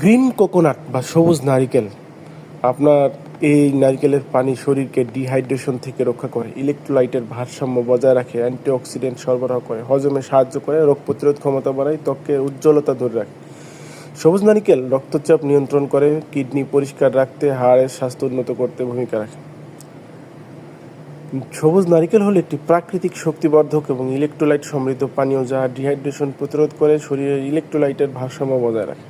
Green coconut বা সবুজ নারিকেল আপনার এই নারিকেলের পানি শরীরকে ডিহাইড্রেশন থেকে রক্ষা করে, ইলেকট্রোলাইটের ভারসাম্য বজায় রাখে, অ্যান্টিঅক্সিডেন্ট সরবরাহ করে, হজমে সাহায্য করে, রোগ প্রতিরোধ ক্ষমতা বাড়ায় ত্বকের উজ্জ্বলতা ধরে রাখে। সবুজ নারিকেল রক্তচাপ নিয়ন্ত্রণ করে, কিডনি পরিষ্কার রাখতে, হাড়ের স্বাস্থ্য উন্নত করতে ভূমিকা রাখে। সবুজ নারিকেল হলো একটি প্রাকৃতিক শক্তিবর্ধক এবং ইলেকট্রোলাইট সমৃদ্ধ পানীয় যা ডিহাইড্রেশন প্রতিরোধ করে শরীরের ইলেকট্রোলাইটের ভারসাম্য বজায় রাখে।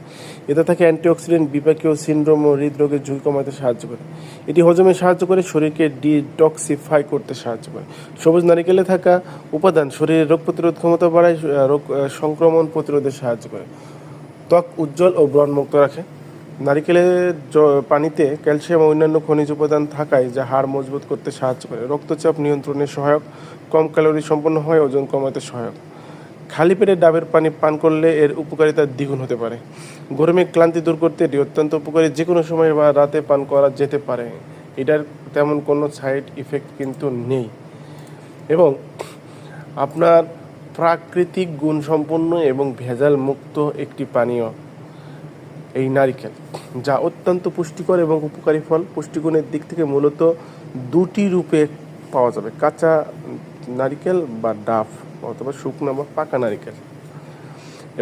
এতে থাকে অ্যান্টিঅক্সিডেন্ট, বিপাকীয় সিন্ড্রোম ও হৃদরোগের ঝুঁকি কমাতে সাহায্য করে। এটি হজমে সাহায্য করে শরীরকে ডিটক্সিফাই করতে সাহায্য করে। সবুজ নারিকেলে থাকা উপাদান শরীরের রোগ প্রতিরোধ ক্ষমতা বাড়ায় রোগ সংক্রমণ প্রতিরোধে সাহায্য করে। ত্বক উজ্জ্বল ও ব্রণমুক্ত রাখে। নারিকেলের পানিতে ক্যালসিয়াম ও অন্যান্য খনিজ উপাদান থাকায় যা হাড় মজবুত করতে সাহায্য করে। রক্তচাপ নিয়ন্ত্রণে সহায়ক, কম ক্যালোরি সম্পন্ন হয়, ওজন কমাতে সহায়ক। খালি পেটে ডাবের পানি পান করলে এর উপকারিতা দ্বিগুণ হতে পারে। গরমে ক্লান্তি দূর করতে এটি অত্যন্ত উপকারী। যে কোনো সময় বা রাতে পান করা যেতে পারে। এটার তেমন কোনো সাইড ইফেক্ট কিন্তু নেই। এবং আপনার প্রাকৃতিক গুণসম্পন্ন এবং ভেজাল মুক্ত একটি পানীয়। এই নারিকেল, যা অত্যন্ত পুষ্টিকর এবং উপকারী ফল। পুষ্টিগুণের দিক থেকে মূলত দুটি রূপে পাওয়া যাবে, কাঁচা নারিকেল বা ডাফ অথবা শুকনো বা পাকা নারিকেল।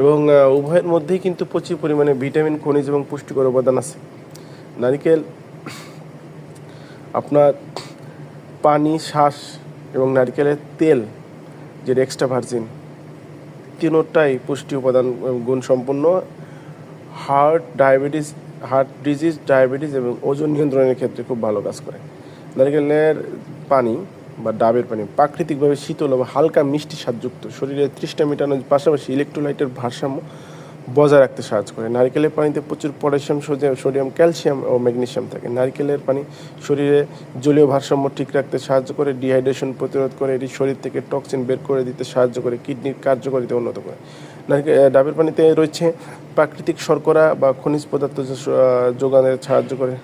এবং উভয়ের মধ্যেই কিন্তু প্রচুর পরিমাণে ভিটামিন, খনিজ এবং পুষ্টিকর উপাদান আছে। নারিকেল আপনার পানি, শ্বাস এবং নারকেলের তেল, যেটা এক্সট্রা ভার্জিন তিনোটাই পুষ্টি উপাদান গুণ সম্পন্ন heart diabetes, heart disease, diabetes এবং ওজন নিয়ন্ত্রণের ক্ষেত্রে খুব ভালো কাজ করে। নারকেলের পানি বা ডাবের পানি প্রাকৃতিকভাবে শীতল এবং হালকা মিষ্টি স্বাদযুক্ত শরীরে তৃষ্ণা মেটানোর পাশাপাশি ইলেকট্রোলাইটের ভারসাম্য বজায় রাখতে সাহায্য করে। নারকেলের পানিতে প্রচুর পটাশিয়াম, সোডিয়াম ক্যালসিয়াম ও ম্যাগনেশিয়াম থাকে। নারকেলের পানি শরীরে জলীয় ভারসাম্য ঠিক রাখতে সাহায্য করে ডিহাইড্রেশন প্রতিরোধ করে, এটি শরীর থেকে টক্সিন বের করে দিতে সাহায্য করে কিডনির কার্যকারিতা উন্নত করে। ডাবের পানিতে রয়েছে প্রাকৃতিক শর্করা বা খনিজ পদার্থ যোগানের যোগানে সাহায্য করে?